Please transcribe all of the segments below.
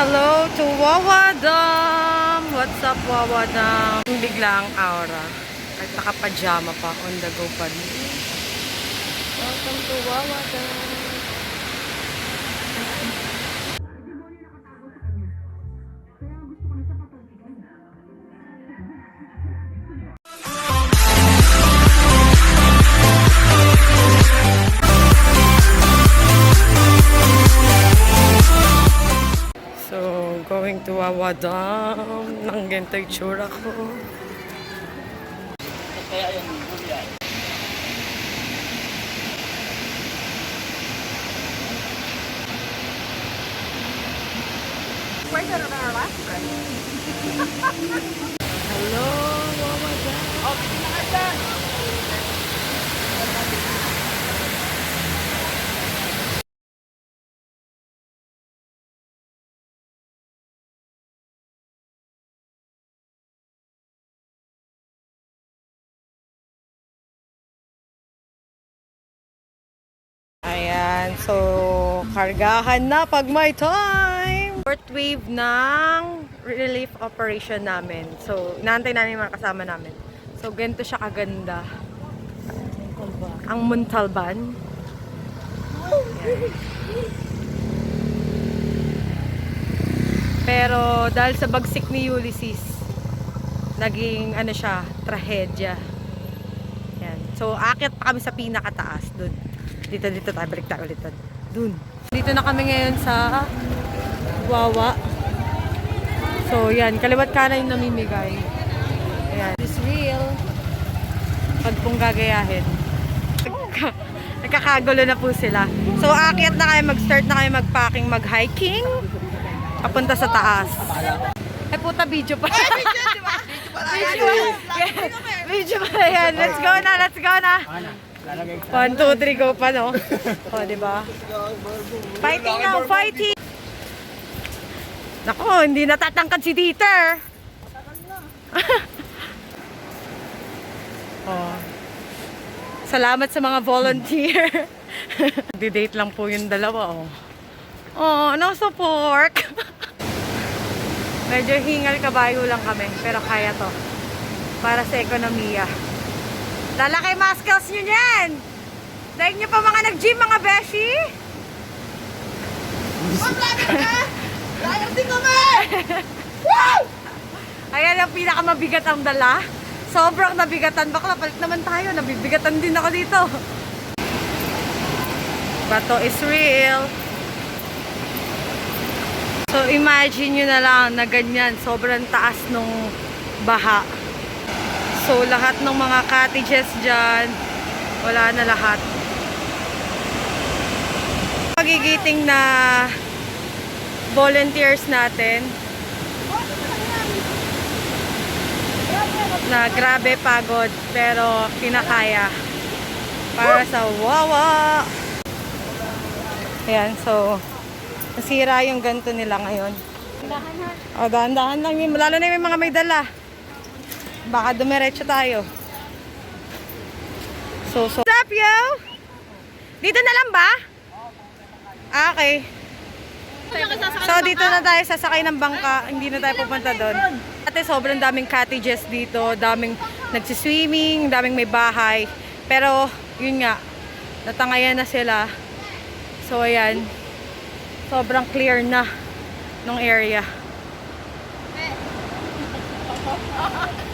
hello to Wawa Dam! What's up, Wawa Dam? Bigla ang aura. At naka-pajama pa, on the go pa. Welcome to Wawa Dam! Going to Wawa Dam. Nang ganito yung tsura ko. Hello, Wawa Dam. Ayan, so kargahan na pag may time. Fourth wave ng relief operation namin. So, inaantay namin mga kasama namin. So, ganito siya kaganda. Ang Muntalban. Ayan. Pero dahil sa bagsik ni Ulysses, naging ano siya, trahedya. Yan. So, akit pa kami sa pinakataas dun. Dito, dito tayo. Balik tayo ulit dun. Dito na kami ngayon sa Wawa. So, yan. Kaliwat kanan yung namimigay. Ayan. It's real. Pag pong gagayahin. Nagka- Nagkakagulo na po sila. So, aakyat na kayo, mag-start na kayo mag-packing, mag-hiking. Papunta sa taas. Ay puta, video pa. video, di ba? Video pa. Video pa yan. Let's go na, let's go na. One, two, three, go pa, no? O, di ba? Fighting now, fighting! Nako, hindi natatangkad si Dieter. oh. Salamat sa mga volunteer. Di-date lang po yung dalawa, oh. Oh, no support. Medyo hingal kabayo lang kami, pero kaya to. Para sa ekonomiya. Lalaki muscles nyo niyan! Dahil nyo pa mga nag-gym, mga beshi! Ayan ang pinakamabigat ang dala. Sobrang nabigatan. Bakla, palit naman tayo. Nabibigatan din ako dito. Bato is real. So imagine nyo na lang na ganyan, sobrang taas nung baha. So lahat ng mga cottages dyan, wala na lahat. Magigiting na volunteers natin na grabe pagod pero kinakaya para sa Wawa. Ayan, so nasira yung ganto nila ngayon. O, dahan-dahan lang. Lalo na yung mga may dala. Baka dumiretso tayo. So, so. What's up, yo? Dito na lang ba? Ah, okay. So, dito na tayo sasakay ng bangka. Hindi na tayo pupunta doon. Ate, sobrang daming cottages dito. Daming nagsiswimming, daming may bahay. Pero, yun nga, natangayan na sila. So, ayan. Sobrang clear na nung area.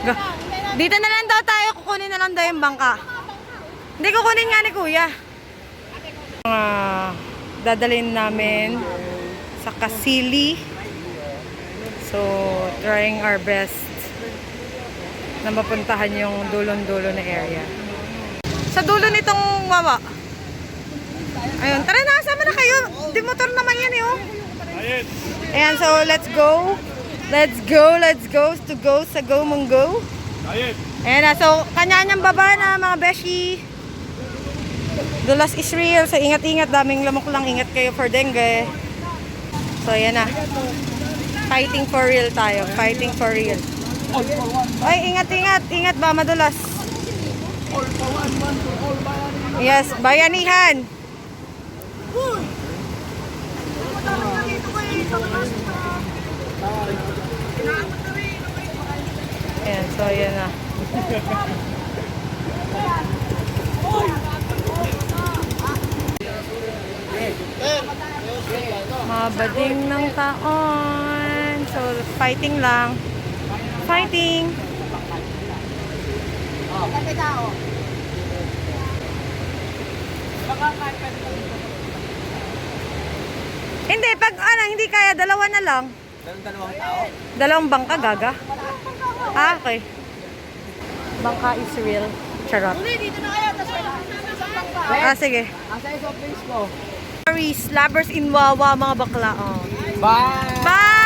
Go. Dito na lang daw tayo, kukunin na lang daw yung bangka. Hindi, kukunin nga ni kuya. Mga dadalhin namin sa Kasili. So, trying our best na mapuntahan yung dulong-dulo na area. Sa dulo nitong wawa. Ayun, tara na, sama na kayo. Di motor naman yan eh, oh. Ayan, so let's go. Let's go, let's go to go sa Go Mong Go. Ayan na, so kanya-kanyang baba na mga beshi. Dulas is real, so ingat-ingat, daming lamok lang, ingat kayo for dengue. So ayan na. Fighting for real tayo, fighting for real. Ay, ingat-ingat, ingat ba, madulas. Yes, bayanihan. So, ayan na. Mabading ng taon. So, fighting lang. Fighting. Hindi, pag ano, hindi kaya, dalawa na lang. Dalawang tao? Dalawang bangka, gaga. Ah, okay. Bangka is real. Charot. dito na kayo. Tapos. Ah, sige. Asa yung soft drinks mo? Paris, lovers in Wawa, mga bakla. Oh. Bye! Bye!